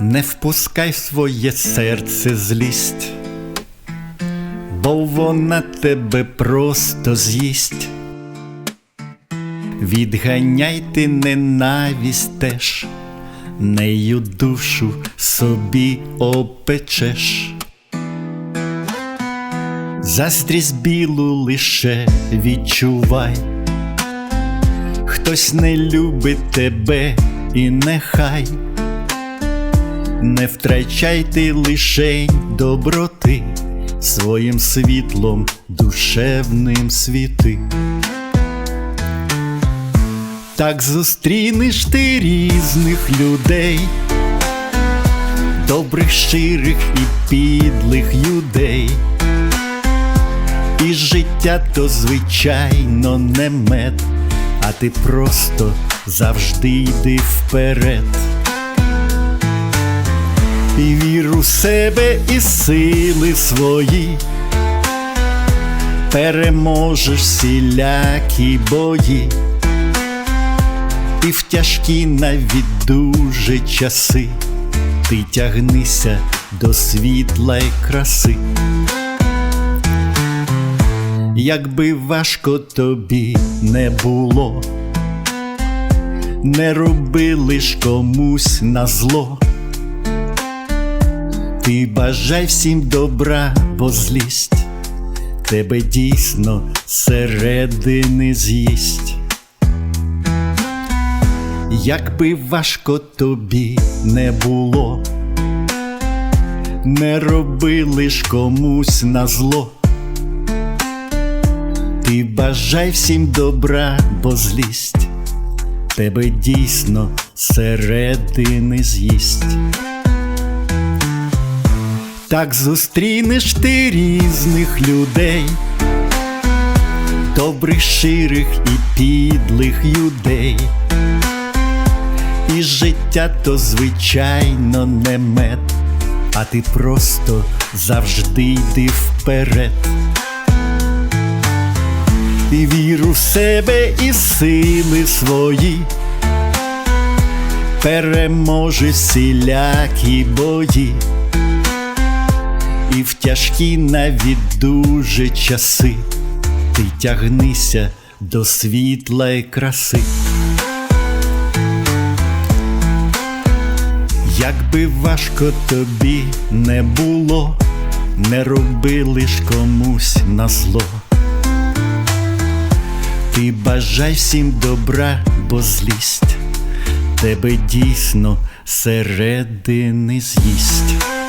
Не впускай своє серце злість, бо вона тебе просто з'їсть. Відганяй ти ненависть теж, нею душу собі опечеш. Заздрість білу лише відчувай, хтось не любить тебе і нехай, не втрачай ти лишень доброти, своїм світлом душевним світи. Так зустрінеш ти різних людей, добрих, щирих і підлих людей. І життя то звичайно не мед, а ти просто завжди йди вперед. І вір у себе і сили свої, переможеш всілякі бої, і в тяжкі навіть дуже часи ти тягнися до світла й краси. Якби важко тобі не було, не робили ж комусь на зло, ти бажай всім добра, бо злість тебе дійсно середини з'їсть. Якби важко тобі не було, не робили ж комусь на зло. Ти бажай всім добра, бо злість тебе дійсно середини з'їсть. Так зустрінеш ти різних людей, добрих, щирих і підлих людей. І життя то звичайно не мед, а ти просто завжди йди вперед. І вір у себе і сили свої, переможе всілякі бої, і в тяжкі навіть дуже часи ти тягнися до світла й краси. Якби важко тобі не було, не робили ж комусь на зло. Ти бажай всім добра, бо злість тебе дійсно середини з'їсть.